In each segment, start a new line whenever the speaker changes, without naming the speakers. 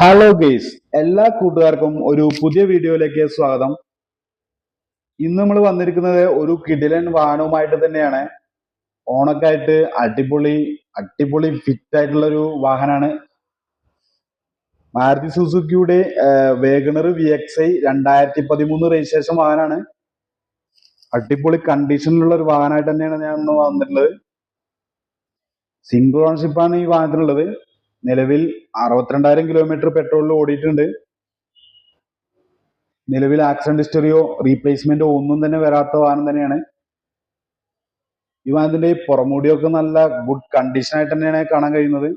Hello guys എല്ലാ കൂട്ടുകാർക്കും ഒരു പുതിയ വീഡിയോയിലേക്ക് സ്വാഗതം. ഇന്ന് നമ്മൾ വന്നിരിക്കുന്നത് ഒരു കിടിലൻ വാഹനവുമായിട്ട് തന്നെയാണ്. ഓണൊക്കെ ആയിട്ട് അടിപൊളി അടിപൊളി ഫിറ്റ് ആയിട്ടുള്ള ഒരു വാഹനമാണ് Maruti സുസുക്കിയുടെ Wagon R V X I രണ്ടായിരത്തി പതിമൂന്ന് രജിസ്ട്രേഷൻ വാഹനമാണ് അടിപൊളി കണ്ടീഷനിലുള്ള ഒരു വാഹനമായിട്ട് തന്നെയാണ് ഞാൻ ഇന്ന് വന്നിട്ടുള്ളത്. സിംഗിൾ ഓണർഷിപ്പാണ് ഈ വാഹനത്തിനുള്ളത്. നിലവിൽ അറുപത്തിരണ്ടായിരം കിലോമീറ്റർ പെട്രോളിൽ ഓടിയിട്ടുണ്ട്. നിലവിൽ ആക്സിഡന്റ് ഹിസ്റ്ററിയോ റീപ്ലേസ്മെന്റോ ഒന്നും തന്നെ വരാത്ത വാഹനം തന്നെയാണ്. ഈ വാഹനത്തിന്റെ പുറമൂടിയൊക്കെ നല്ല ഗുഡ് കണ്ടീഷൻ ആയിട്ട് തന്നെയാണ് കാണാൻ കഴിയുന്നത്.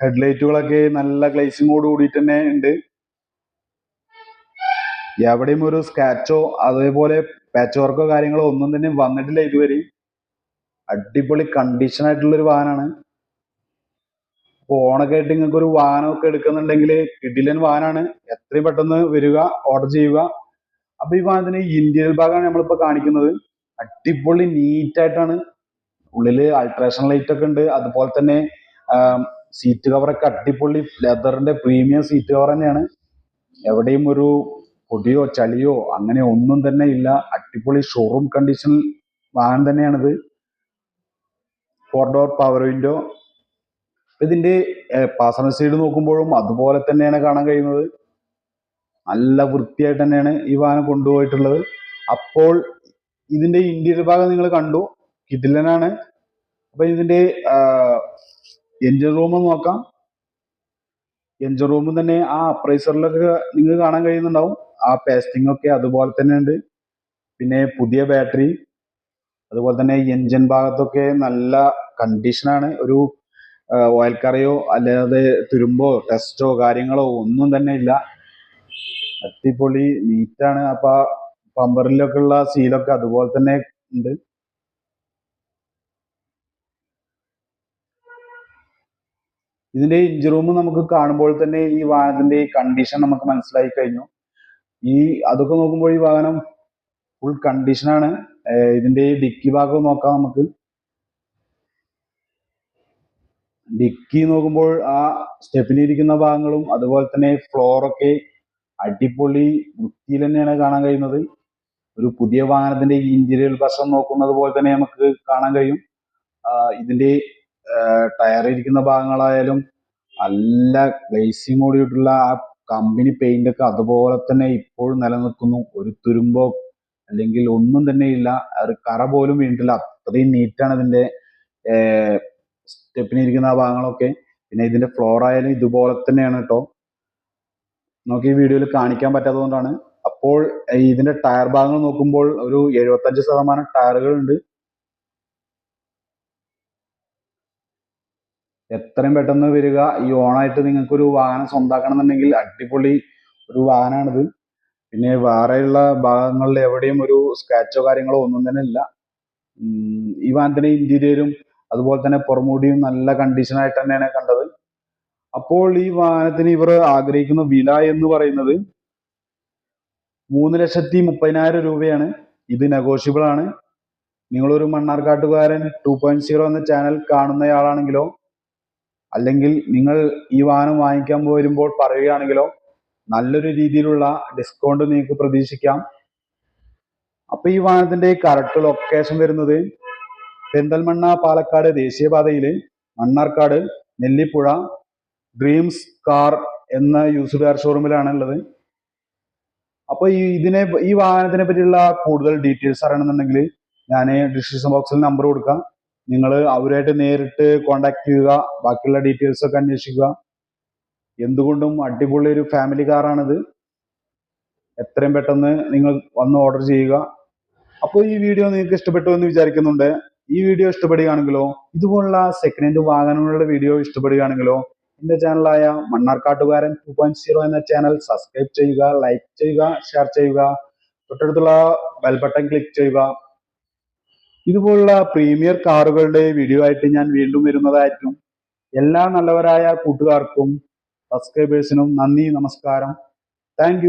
ഹെഡ്ലൈറ്റുകളൊക്കെ നല്ല ഗ്ലേസിങ്ങോട് കൂടിയിട്ട് തന്നെ ഉണ്ട്. എവിടെയും ഒരു സ്കാച്ചോ അതേപോലെ പാച്ച് വർക്കോ കാര്യങ്ങളോ ഒന്നും തന്നെ വന്നിട്ടില്ല ഇതുവരെ. അടിപൊളി കണ്ടീഷൻ ആയിട്ടുള്ള ഒരു വാഹനമാണ്. അപ്പൊ ഓണൊക്കെ ആയിട്ട് നിങ്ങൾക്ക് ഒരു വാഹനമൊക്കെ എടുക്കുന്നുണ്ടെങ്കിൽ കിടിലൻ വാഹനമാണ് എത്രയും പെട്ടെന്ന് വരിക ഓർഡർ ചെയ്യുക. അപ്പൊ ഈ വാഹനത്തിന് ഇന്റീരിയർ ഭാഗമാണ് നമ്മളിപ്പോ കാണിക്കുന്നത്. അടിപൊളി നീറ്റ് ആയിട്ടാണ് ഉള്ളിൽ അൾട്രേഷൻ ലൈറ്റ് ഒക്കെ ഉണ്ട്. അതുപോലെ തന്നെ സീറ്റ് കവറൊക്കെ അടിപൊളി. ലെതറിന്റെ പ്രീമിയം സീറ്റ് കവർ തന്നെയാണ്. എവിടെയും ഒരു പൊടിയോ ചളിയോ അങ്ങനെ ഒന്നും തന്നെ ഇല്ല. അടിപൊളി ഷോറൂം കണ്ടീഷൻ വാഹനം തന്നെയാണിത്. ഫോർ ഡോർ പവർ വിൻഡോ ഇതിന്റെ പാസന സൈഡ് നോക്കുമ്പോഴും അതുപോലെ തന്നെയാണ് കാണാൻ കഴിയുന്നത്. നല്ല വൃത്തിയായിട്ട് തന്നെയാണ് ഈ വാഹനം കൊണ്ടുപോയിട്ടുള്ളത്. അപ്പോൾ ഇതിന്റെ ഇന്റീരിയർ ഭാഗം നിങ്ങൾ കണ്ടു. കിഡിലനാണ് അപ്പൊ ഇതിന്റെ എൻജിൻ റൂം നോക്കാം. എൻജിൻ റൂം തന്നെ ആ അപ്രൈസറിലൊക്കെ നിങ്ങൾക്ക് കാണാൻ കഴിയുന്നുണ്ടാവും. ആ പേസ്റ്റിംഗ് ഒക്കെ അതുപോലെ തന്നെ ഉണ്ട് പിന്നെ പുതിയ ബാറ്ററി അതുപോലെ തന്നെ എൻജിൻ ഭാഗത്തൊക്കെ നല്ല കണ്ടീഷനാണ് ഒരു ഓയിൽ കറയോ അല്ലാതെ തുരുമ്പോ ടെസ്റ്റോ കാര്യങ്ങളോ ഒന്നും തന്നെ ഇല്ല. അടിപൊളി നീറ്റാണ്. അപ്പൊ പമ്പറിലൊക്കെ ഉള്ള സീലൊക്കെ അതുപോലെ തന്നെ ഉണ്ട്. ഇതിന്റെ ഇഞ്ചി റൂം നമുക്ക് കാണുമ്പോൾ തന്നെ ഈ വാഹനത്തിന്റെ കണ്ടീഷൻ നമുക്ക് മനസ്സിലായി കഴിഞ്ഞു. ഈ അതൊക്കെ നോക്കുമ്പോൾ ഈ വാഹനം ഫുൾ കണ്ടീഷനാണ് ഇതിന്റെ ഡിക്കി ഭാഗം നോക്കാം നമുക്ക്. ഡിക്കി നോക്കുമ്പോൾ ആ സ്റ്റെപ്പിനിരിക്കുന്ന ഭാഗങ്ങളും അതുപോലെ തന്നെ ഫ്ലോറൊക്കെ അടിപൊളി വൃത്തിയിൽ തന്നെയാണ് കാണാൻ കഴിയുന്നത്. ഒരു പുതിയ വാഹനത്തിന്റെ ഇന്റീരിയർ വശം നോക്കുന്നത് പോലെ തന്നെ നമുക്ക് കാണാൻ കഴിയും. ഇതിന്റെ ടയർ ഇരിക്കുന്ന ഭാഗങ്ങളായാലും നല്ല ഗ്ലേസിംഗ് കൂടിയിട്ടുള്ള ആ കമ്പനി പെയിന്റ് ഒക്കെ അതുപോലെ തന്നെ ഇപ്പോഴും നിലനിൽക്കുന്നു. ഒരു തുരുമ്പോ അല്ലെങ്കിൽ ഒന്നും തന്നെ ഇല്ല. ഒരു കറ പോലും വീണിട്ടില്ല. അത്രയും നീറ്റാണ് ഇതിന്റെ സ്റ്റെപ്പിനിരിക്കുന്ന ആ ഭാഗങ്ങളൊക്കെ. പിന്നെ ഇതിന്റെ ഫ്ലോർ ആയാലും ഇതുപോലെ തന്നെയാണ് കേട്ടോ നമുക്ക് ഈ വീഡിയോയിൽ കാണിക്കാൻ പറ്റാത്തതുകൊണ്ടാണ് അപ്പോൾ ഇതിന്റെ ടയർ ഭാഗങ്ങൾ നോക്കുമ്പോൾ ഒരു എഴുപത്തഞ്ച് ശതമാനം ടയറുകൾ ഉണ്ട് എത്രയും പെട്ടെന്ന് വരിക. ഈ ഓണായിട്ട് നിങ്ങൾക്ക് ഒരു വാഹനം സ്വന്താക്കണം എന്നുണ്ടെങ്കിൽ അടിപൊളി ഒരു വാഹനമാണിത്. പിന്നെ വേറെയുള്ള ഭാഗങ്ങളിൽ എവിടെയും ഒരു സ്ക്രാച്ചോ കാര്യങ്ങളോ ഒന്നും തന്നെ ഇല്ല. ഈ വാഹനത്തിന്റെ ഇന്റീരിയറും അതുപോലെ തന്നെ പുറമുടിയും നല്ല കണ്ടീഷൻ ആയിട്ട് തന്നെയാണ് കണ്ടത്. അപ്പോൾ ഈ വാഹനത്തിന് ഇവർ ആഗ്രഹിക്കുന്ന വില എന്ന് പറയുന്നത് മൂന്ന് ലക്ഷത്തി മുപ്പതിനായിരം രൂപയാണ്. ഇത് നെഗോഷ്യബിൾ ആണ്. നിങ്ങളൊരു മണ്ണാർക്കാട്ടുകാരൻ ടു പോയിന്റ് സീറോ എന്ന ചാനൽ കാണുന്നയാളാണെങ്കിലോ അല്ലെങ്കിൽ നിങ്ങൾ ഈ വാഹനം വാങ്ങിക്കാൻ വരുമ്പോൾ പറയുകയാണെങ്കിലോ നല്ലൊരു രീതിയിലുള്ള ഡിസ്കൗണ്ട് നിങ്ങൾക്ക് പ്രതീക്ഷിക്കാം. അപ്പൊ ഈ വാഹനത്തിന്റെ കറക്റ്റ് ലൊക്കേഷൻ വരുന്നത് പെരിന്തൽമണ്ണ പാലക്കാട് ദേശീയപാതയിൽ മണ്ണാർക്കാട് നെല്ലിപ്പുഴ ഡ്രീംസ് കാർ എന്ന യൂസ്ഡ് കാർ ഷോറൂമിലാണ് ഉള്ളത് അപ്പോൾ ഈ ഇതിനെ ഈ വാഹനത്തിനെ പറ്റിയുള്ള കൂടുതൽ ഡീറ്റെയിൽസ് അറിയണമെന്നുണ്ടെങ്കിൽ ഞാൻ ഡിസ്ക്രിപ്ഷൻ ബോക്സിൽ നമ്പർ കൊടുക്കാം. നിങ്ങൾ അവരുമായിട്ട് നേരിട്ട് കോണ്ടാക്ട് ചെയ്യുക ബാക്കിയുള്ള ഡീറ്റെയിൽസ് ഒക്കെ അന്വേഷിക്കുക. എന്തുകൊണ്ടും അടിപൊളി ഒരു ഫാമിലി കാറാണിത്. എത്രയും പെട്ടെന്ന് നിങ്ങൾ വന്ന് ഓർഡർ ചെയ്യുക. അപ്പോൾ ഈ വീഡിയോ നിങ്ങൾക്ക് ഇഷ്ടപ്പെട്ടു എന്ന് വിചാരിക്കുന്നുണ്ട്. ഈ വീഡിയോ ഇഷ്ടപ്പെടുകയാണെങ്കിലോ ഇതുപോലുള്ള സെക്കൻഡ് ഹാൻഡ് വാഹനങ്ങളുടെ വീഡിയോ ഇഷ്ടപ്പെടുകയാണെങ്കിലോ എന്റെ ചാനലായ മണ്ണാർക്കാട്ടുകാരൻ ടു പോയിന്റ് സീറോ എന്ന ചാനൽ സബ്സ്ക്രൈബ് ചെയ്യുക ലൈക്ക് ചെയ്യുക ഷെയർ ചെയ്യുക തൊട്ടടുത്തുള്ള ബെൽ ബട്ടൺ ക്ലിക്ക് ചെയ്യുക. ഇതുപോലുള്ള പ്രീമിയർ കാറുകളുടെ വീഡിയോ ആയിട്ട് ഞാൻ വീണ്ടും വരുന്നതായിരിക്കും. എല്ലാ നല്ലവരായ കൂട്ടുകാർക്കും സബ്സ്ക്രൈബേഴ്സിനും നന്ദി നമസ്കാരം. താങ്ക്